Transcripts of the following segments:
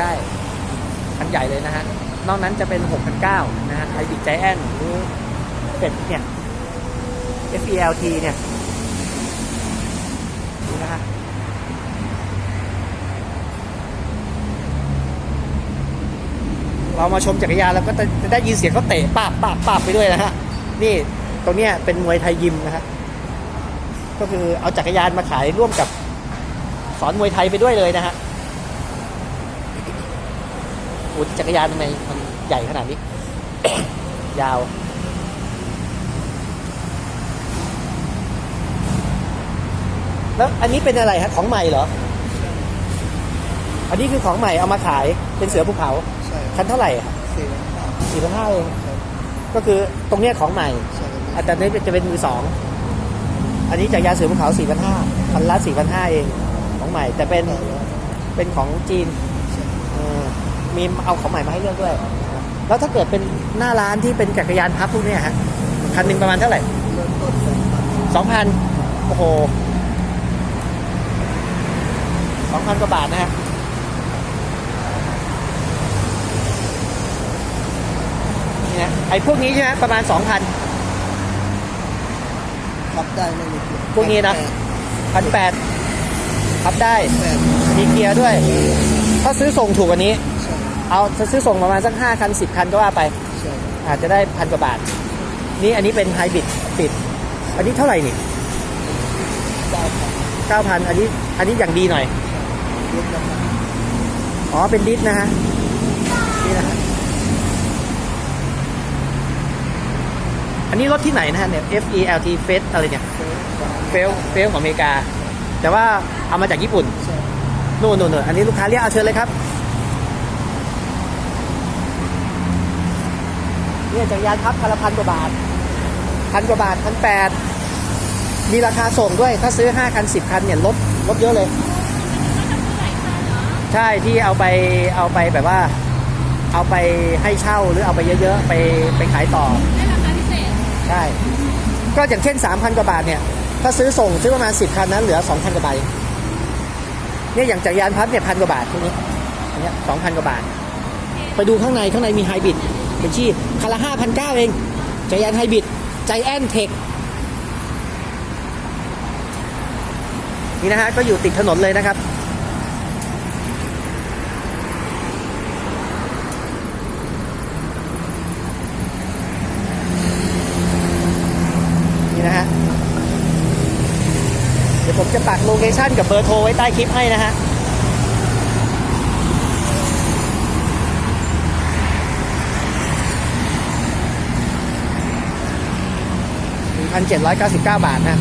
ได้คันใหญ่เลยนะฮะ นอกนั้นจะเป็น6,900นะฮะไฮบริดใจแอนหรือเป็ดเนี่ย FELT เนี่ยนี่นะฮะเรามาชมจักรยานแล้วก็จะได้ยินเสียงเขาเตะปาบปาบปาบไปด้วยนะฮะ นี่ตรงเนี้ยเป็นมวยไทยยิมนะฮะ ก็คือเอาจักรยานมาขายร่วมกับสอนมวยไทยไปด้วยเลยนะฮะ อ้จักรยานทำไมมันใหญ่ขนาดนี้ ยาว แล้วอันนี้เป็นอะไรฮะของใหม่เหรอ อันนี้คือของใหม่เอามาขายเป็นเสือภูเขาใช่คันเท่าไหร่อะสี่พันห้าสี่พันห้าเองก็คือตรงเนี้ยของใหม่ใช่อันนี้จะเป็นมือสองอันนี้จากยาเสือภูเขาสี่พันห้าพันละสี่พันห้าเองของใหม่ แต่เป็นเป็นของจีนเออ มีเอาของใหม่มาให้เลือกด้วย แล้วถ้าเกิดเป็นหน้าร้านที่เป็นจักรยานพับพวกเนี้ยฮะคันหนึ่งประมาณเท่าไหร่เริ่มต้นสองพันสองพันโอ้โหสองพันกว่าบาทนะฮะนี่นะไอ้พวกนี้ใช่ไหมประมาณสองพันขับได้ไม่มีเกียร์พวกนี้นะพันแปดพับได้แปดมีเกียร์ด้วย ถ้าซื้อส่งถูกกว่านี้ใช่ เอาซื้อส่งประมาณสักห้าคันสิบคันก็ว่าไปใช่อาจจะได้พันกว่าบาท นี่อันนี้เป็นไฮบริดปิด อันนี้เท่าไหร่นี่เก้าพันเก้าพันอันนี้อันนี้อย่างดีหน่อยรถน้ำมันอ๋อเป็นดิสนะฮะนี่นะฮะอันนี้รถที่ไหนนะฮะเนี่ย F E L T f e s อะไรเนี่ยเฟสเฟลเฟลของอเมริกา แต่ว่าเอามาจากญี่ปุ่นใช่นู่น นู่นนู่นอันนี้ลูกค้าเรียกเอาเชิญเลยครับ เนี่ยจักรยานพับคันละพันกว่าบาทพันกว่าบาทพันแปดมีราคาส่งด้วย ถ้าซื้อห้าคันสิบคันเนี่ยลดลดเยอะเลย ใช่ที่เอาไปเอาไปแบบว่า เอาไปให้เช่าหรือเอาไปเยอะๆ ไปไปขายต่อได้ราคาพิเศษใช่ ก็อย่างเช่น 3,000 กว่าบาทเนี่ย ถ้าซื้อส่งซื้อประมาณ 10 คันนั้นเหลือ 2,000 กว่าบาทเองเนี่ยอย่างจักรยานพับเนี่ยพันกว่าบาทพวกนี้อันเนี้ย2,000กว่าบาท ไปดูข้างในข้างในมีไฮบริด เป็นชีพคันละ5,900เองจักรยานไฮบิดใจแอนเทคนี่นะฮะก็อยู่ติดถนนเลยนะครับ นี่นะฮะ เดี๋ยวผมจะปักโลเคชั่นกับเบอร์โทรไว้ใต้คลิปให้นะฮะ 1,799 บาทนะ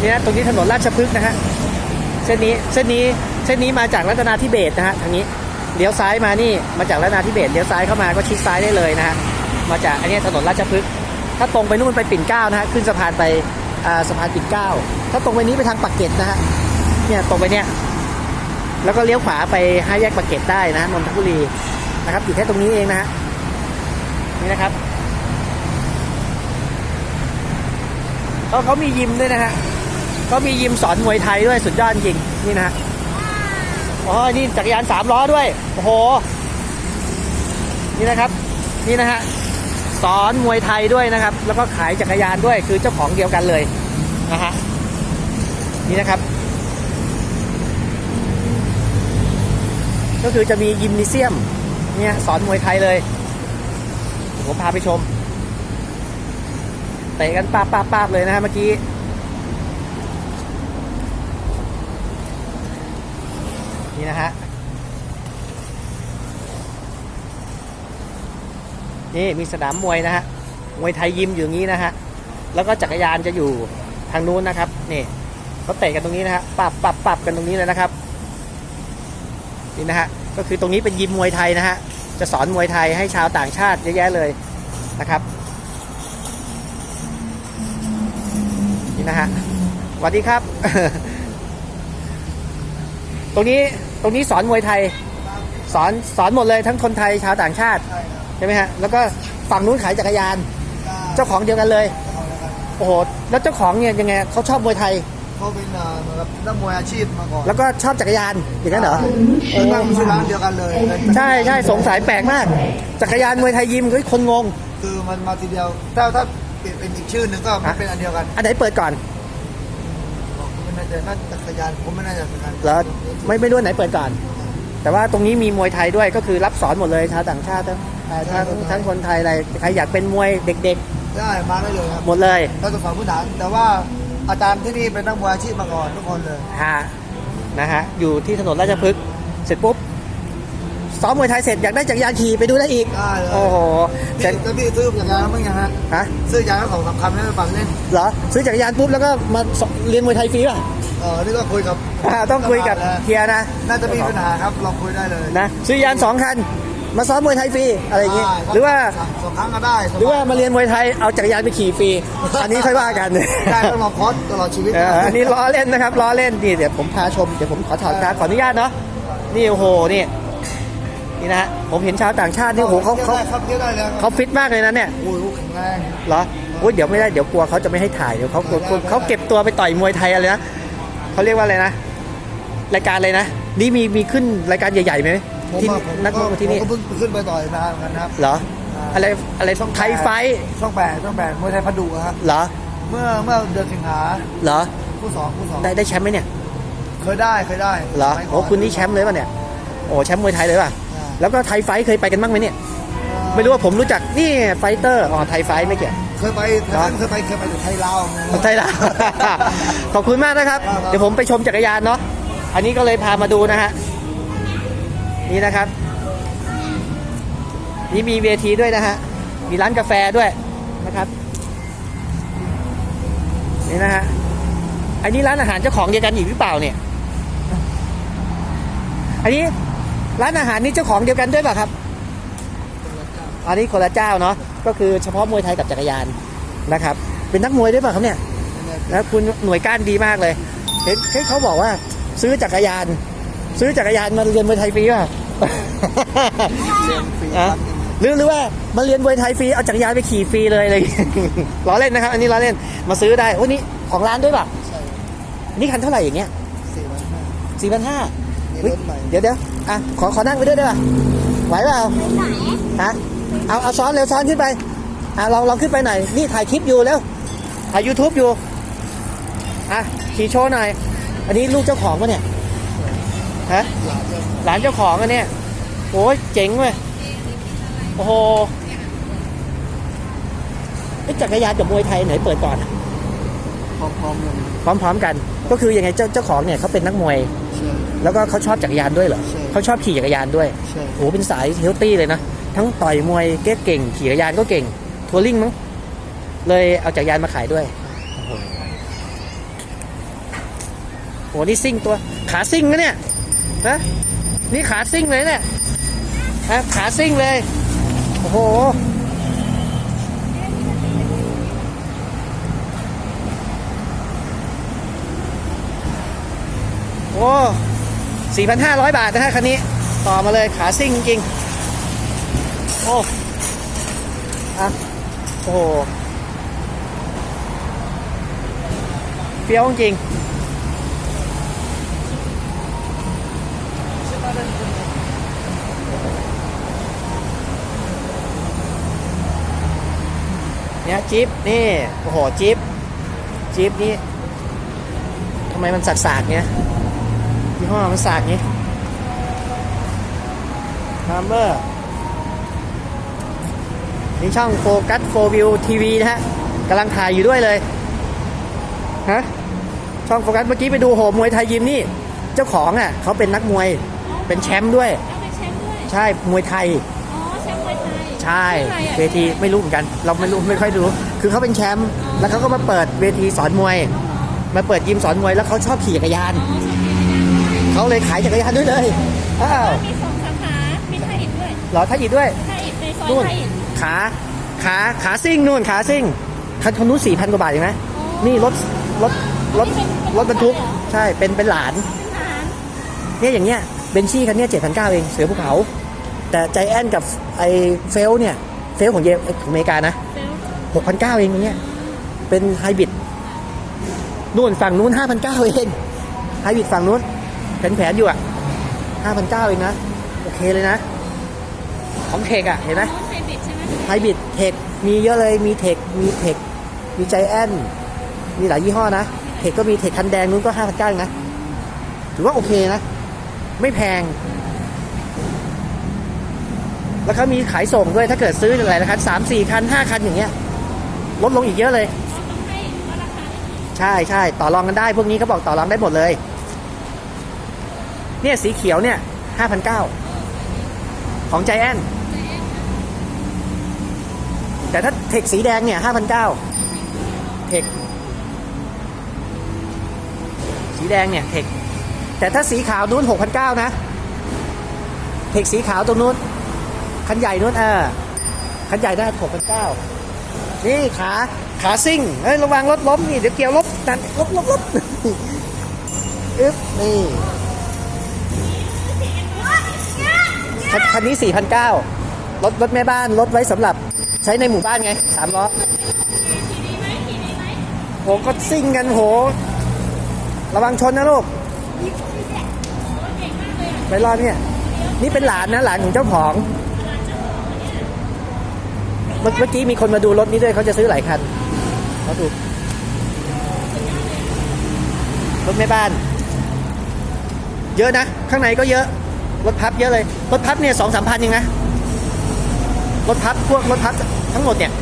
เนี่ยตรงนี้ถนนราชพฤกษ์นะฮะเส้นนี้เส้นนี้เส้นนี้มาจากรัตนาธิเบศนะฮะทางนี้เลี้ยวซ้ายมานี่มาจากรัตนาธิเบศเลี้ยวซ้ายเข้ามาก็ชิดซ้ายได้เลยนะฮะมาจากอันนี้ถนนราชพฤกษ์ถ้าตรงไปนู่นไปปิ่นเก้านะฮะขึ้นสะพานไปสะพานปิ่นเก้าถ้าตรงไปนี้ไปทางปากเกร็ดนะฮะเนี่ยตรงไปเนี่ย แล้วก็เลี้ยวขวาไปห้าแยกปากเกร็ดได้นะนนทบุรีนะครับอยู่แค่ตรงนี้เองนะฮะนี่นะครับเขาเขามียิมด้วยนะฮะก็มียิมสอนมวยไทยด้วยสุดยอดจริงนี่นะฮะอ๋อนี่จักรยานสามล้อด้วยโอ้โหนี่นะครับ นี่นะฮะสอนมวยไทยด้วยนะครับ แล้วก็ขายจักรยานด้วยคือเจ้าของเดียวกันเลยนะฮะนี่นะครับ ก็คือจะมียิมนิเซียมเนี่ยสอนมวยไทยเลย ผมพาไปชมเตะกันป้าบป้าบป้าบเลยนะฮะเมื่อกี้นี่นะฮะนี่มีสนามมวยนะฮะมวยไทยยิมอยู่อย่างนี้นะฮะแล้วก็จักรยานจะอยู่ทางนู้นนะครับนี่เขาเตะกันตรงนี้นะฮะปรับปรับปรับกันตรงนี้เลยนะครับ นี่นะฮะก็คือตรงนี้เป็นยิมมวยไทยนะฮะจะสอนมวยไทยให้ชาวต่างชาติเยอะแยะเลยนะครับนี่นะฮะสวัสดีครับ ตรงนี้ตรงนี้สอนมวยไทย สอนสอนหมดเลยทั้งคนไทยชาวต่างชาติใช่ไหมฮะแล้วก็ฝั่งนู้นขายจักรยาน เจ้าของเดียวกันเลยโอ้โหแล้วเจ้าของเนี่ยยังไงเขาชอบมวยไทย เขาเป็นเอ่อเหมือนกับนักมวยอาชีพมาก่อนแล้วก็ชอบจักรยานอย่างนั้นเหรอเออนั่งชื่อร้านเดียวกันเลยใช่ใช่สงสัยแปลกมาก จักรยานมวยไทยยิมเฮ้ยคนงง คือมันมาทีเดียวถ้าถ้าเปลี่ยนเป็นอีกชื่อหนึ่งก็มันเป็นอันเดียวกันอันไหนเปิดก่อนผมไม่น่าจะน่าจักรยานผมไม่น่าจะเป็นกันแล้วไม่ไม่รู้อันไหนเปิดก่อน แต่ว่าตรงนี้มีมวยไทยด้วยก็คือรับสอนหมดเลยชาวต่างชาติทั้งเอ่อทั้งทั้งคนไทยอะไรใครอยากเป็นมวยเด็กได้มาได้เลยครับๆ หมดเลยถ้าจะสอนพื้นฐานแต่ว่า อาจารย์ที่นี่เป็นนักมวยอาชีพมาก่อนทุกคนเลยฮะนะฮะอยู่ที่ถนนราชพฤกษ์เสร็จปุ๊บซ้อมมวยไทยเสร็จอยากได้จักรยานขี่ไปดูได้อีก ได้เลยโอ้โหเสร็จแล้วพี่ซื้อจักรยานแล้วมั้งยังฮะฮะ ซื้อจักรยานแล้วสองสามคันให้ไปปั่นเล่นเหรอซื้อจักรยานปุ๊บแล้วก็มาสเรียนมวยไทยฟรีป่ะเออนี่ก็คุยกับอ่าต้องคุยกับเทียร์นะ น่าจะมีปัญหาครับลองคุยได้เลยนะซื้อยานสองคัน มาซ้อมมวยไทยฟรีอะไรอย่างงี้ได้คบหรือว่า สองครั้งก็ได้หรือว่ามาเรียนมวยไทยเอาจักรยานไปขี่ฟรี อันนี้ค่อยว่ากัน ได้ต้องรอคอร์สตลอดชีวิต เอออันนี้ล้อเล่นนะครับล้อเล่นนี่เดี๋ยวผมพาชมเดี๋ยวผมขอถอดตาขออนุญาตเนาะนี่โอ้โหนี่นี่นะฮะผมเห็นชาวต่างชาตินี่โอ้โหเขาเขาได้ครับเที่ยวได้เลยครับเขาฟิตมากเลยนะเนี่ยโอ้ยแข็งแรง เหรอโอ้ยเดี๋ยวไม่ได้เดี๋ยวกลัวเขาจะไม่ให้ถ่ายเดี๋ยวเขากลัวกลัวเขาเก็บตัวไปต่อยมวยไทยอะไรนะเขาเรียกว่าอะไรนะรายการอะไรนะนี่มีมีขึ้นรายการใหญ่ๆไหม ผมที่อะผมนักมวยที่นี่ผมก็เพิ่งขึ้นไปต่อยมาเหมือนกันครับ เหรออะไรอะไรไทยไฟท์ช่องแปดช่องแปดมวยไทยพันดุอะครับเหรอเมื่อเมื่อเดือนสิงหาเหรอคู่สองคู่สองได้ได้แชมป์ไหมเนี่ยเคยได้เคยได้เหรอสมัยก่โอ้คุณนี่แชมป์เลยป่ะเนี่ยโอ้แชมป์มวยไทยเลยป่ะอ่าแล้วก็ไทยไฟท์เคยไปกันบ้างไหมเนี่ยไม่รู้ว่าผมรู้จักนี่ไฟเตอร์อ๋อไทยไฟท์ไม่เกี่ยว เคยไปเหรอเคยไปเคยไปถึงไทยลาวไทยละ ขอบคุณมากนะครับ ครับ เดี๋ยวผมไปชมจักรยานเนาะ อันนี้ก็เลยพามาดูนะฮะ นี่นะครับ นี่มีเวทีด้วยนะฮะ มีร้านกาแฟด้วยนะครับ นี่นะฮะ อันนี้ร้านอาหารเจ้าของเดียวกันอีกหรือเปล่าเนี่ย อันนี้ร้านอาหารนี่เจ้าของเดียวกันด้วยป่ะครับอันนี้คนละเจ้าเนาะ ก็คือเฉพาะมวยไทยกับจักรยานนะครับ เป็นนักมวยด้วยป่ะครับเนี่ย แล้วคุณหน่วยก้านดีมากเลย เห็นเห็นเขาบอกว่าซื้อจักรยาน ซื้อจักรยานมาเรียนมวยไทยฟรีป่ะเรียนฟรีอะครับหรือหรือว่ามาเรียนมวยไทยฟรีเอาจักรยานไปขี่ฟรีเลยเลยล้อเล่นนะครับ อันนี้ล้อเล่นมาซื้อได้โอ้นี่ของร้านด้วยป่ะใช่นี่คันเท่าไหร่อย่างเงี้ยสี่วันห้าสี่พันห้ามีเฮ้ยรถใหม่เดี๋ยวเดี๋ยวอะขอขอนั่งไปด้วยได้ป่ะไหวเปล่าฮะเอาเอาซ้อนเร็วซ้อนขึ้นไปอะลองลองขึ้นไปหน่อยนี่ถ่ายคลิปอยู่แล้วถ่าย YouTube อยู่อะขี่โชว์หน่อยอันนี้ลูกเจ้าของปะเนี่ย ฮะหลานเริ่มหลานเจ้าของอันเนี้ยโอ้ยเจ๋งเว้ยโอ้โหไอ้จักรยานกับมวยไทยไหนเปิดก่อนอะพร้อมๆกันพร้อมๆกัน ก็คือยังไงเจ้าเจ้าของเนี่ยเขาเป็นนักมวยใช่แล้วก็เขาชอบจักรยานด้วยเหรอใช่เขาชอบขี่จักรยานด้วยใช่โอ้โหเป็นสายเฮลตี้เลยนะทั้งต่อยมวยเก็ตเก่ง ขี่จักรยานก็เก่ง ทัวริงมั้งเลยเอาจักรยานมาขายด้วยโอ้โหโหนี่ซิ่งตัวขาซิ่งนะเนี่ย นะนี่ขาซิ่งเลยเนี่ยฮะขาซิ่งเลย โอ้โห โอ้4,500 บาทนะฮะคันนี้ ต่อมาเลยขาซิ่งจริง โอ้อะโอ้โหเฟี้ยวจริง เนี่ยจิ๊บนี่โอ้โหจิ๊บจิ๊บนี่ทำไมมันสากๆเนี่ยยี่ห้อมันสากนี้ฮัมเบอร์นี่ช่องโฟกัสโฟวิวทีวีนะฮะกำลังถ่ายอยู่ด้วยเลยฮะช่องโฟกัสเมื่อกี้ไปดูโหมวยไทยยิมนี่ เจ้าของอะเขาเป็นนักมวยเป็นแชมป์ด้วยเอาเป็นแชมป์ด้วยใช่มวยไทย ใช่ชื่ออะไรอะเวทีไม่รู้เหมือนกัน เราไม่รู้ไม่ค่อยรู้ คือเขาเป็นแชมป์แล้วเขาก็มาเปิดเวทีสอนมวย มาเปิดยิมสอนมวยแล้วเขาชอบขี่จักรยานอ๋อชมรมจักรยานเขาเลยขายจักรยานด้วยเลยอ้าวมีสองสาขามีท่าอิฐด้วยเหรอท่าอีกด้วยท่าอิฐในซอยนู่นท่าอิฐขาขาขาซิ่งนู่นขาซิ่งคันคนนู้นสี่พันกว่าบาทเองนะนี่รถรถรถรถบรรทุกใช่เป็นเป็นหลานร้านเนี่ยอย่างเงี้ยเบนชี่คันเนี้ยเจ็ดพันเก้าเองเสือภูเขา แต่ใจแอนกับไอเฟลเนี่ย เฟลของเยของอเมริกานะหกพันเก้าเองเนี่ยเป็นไฮบริดนู่นฝั่งนู้นห้าพันเก้าเองไฮบริดฝั่งนู้นแผนแผนอยู่อะห้าพันเก้าเองนะ โอเคเลยนะ ของเทคอะ เห็นไหมไฮบิดไหมไฮบริดเทคมีเยอะเลยมีเทคมีเทคมีใจแอนมีหลายยี่ห้อนะ เทคก็มีเทคคันแดงนู้นก็ห้าพันเก้านะถือว่าโอเคนะ ไม่แพง แล้วเขามีขายส่งด้วยถ้าเกิดซื้ออะไรนะครับสามสี่คันห้าคันอย่างเงี้ยลดลงอีกเยอะเลย ใช่ใช่ต่อรองกันได้ พวกนี้เขาบอกต่อรองได้หมดเลย เนี่ยสีเขียวเนี่ยห้าพันเก้าของใจแอนแต่ถ้าเทคสีแดงเนี่ยห้าพันเก้าเทคสีแดงเนี่ยเทคแต่ถ้าสีขาวนู้นหกพันเก้านะ เทคสีขาวตรงนู้น คันใหญ่นู้นอ่าคันใหญ่ได้หกพันเก้านี่ขาขาซิ่งเฮ้ยระวังรถล้มนี่เดี๋ยวเกี่ยวล้มนั่นล้มล้มล้มอึ๊บนี่คันนี้สี่พันเก้ารถรถแม่บ้านรถไว้สำหรับใช้ในหมู่บ้านไงสามล้อโหก็ซิ่งกันโห ระวังชนนะลูกไปรอดเนี่ย นี่เป็นหลานนะหลานของเจ้าของ เมื่อกี้มีคนมาดูรถนี้ด้วยเขาจะซื้อหลายคันเขาถูกรถแม่บ้าน เยอะนะ ข้างในก็เยอะ รถพับเยอะเลย รถพับเนี่ยสองสามพันเองนะ รถพับพวกรถพับทั้งหมดเนี่ย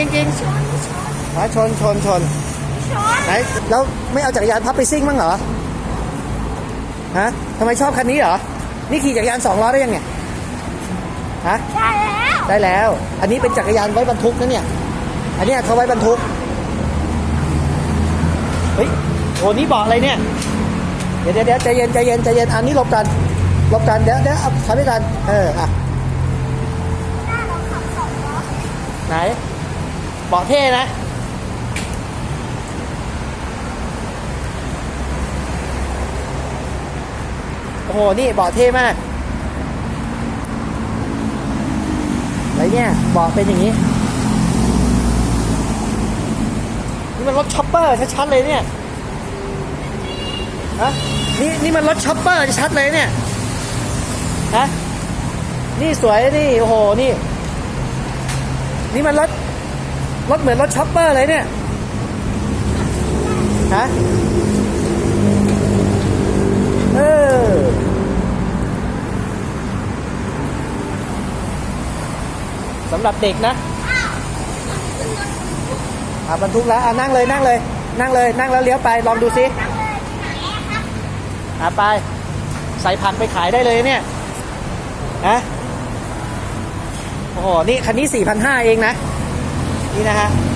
จริงจริงอ๋ชนชนชนไหนแล้วไม่เอาจักรยานพับไปซิ่งมั้งเหรอฮะทำไมชอบคันนี้เหรอ นี่ขี่จักรยานสองล้อได้ยังไงฮะได้แล้วได้แล้ว อันนี้เป็นจักรยานไว้บรรทุกนะเนี่ย อันนี้เขาไว้บรรทุกเฮ้ยโหนี่เบาะอะไรเนี่ยเดี๋ยวเดี๋ยวใจเย็นใจเย็นใจเย็นอันนี้หลบกันหลบกันเดี๋ยวเดี๋ยวเอาถอยไปกันเอออะไหน เบาะเท่นะ โอ้โห นี่เบาะเท่มากอะไรเนี่ยเบาะเป็นอย่างนี้ นี่มันรถชอปเปอร์ชัดๆเลยเนี่ยฮะนี่นี่มันรถชอปเปอร์ชัดเลยเนี่ยฮะนี่สวยนี่โอ้โหนี่ นี่มันรถ รถเหมือนรถช็อปเปอร์เลยเนี่ย ฮะ เออ สำหรับเด็กนะอาบรรทุกแล้วอานั่งเลยนั่งเลย นั่งเลย นั่งแล้วเลี้ยวไป ลองดูซิอาไป ใส่ผักไปขายได้เลยเนี่ยนะโอ้โห นี่คันนี้สี่พันห้าเองนะ นี่นะฮะ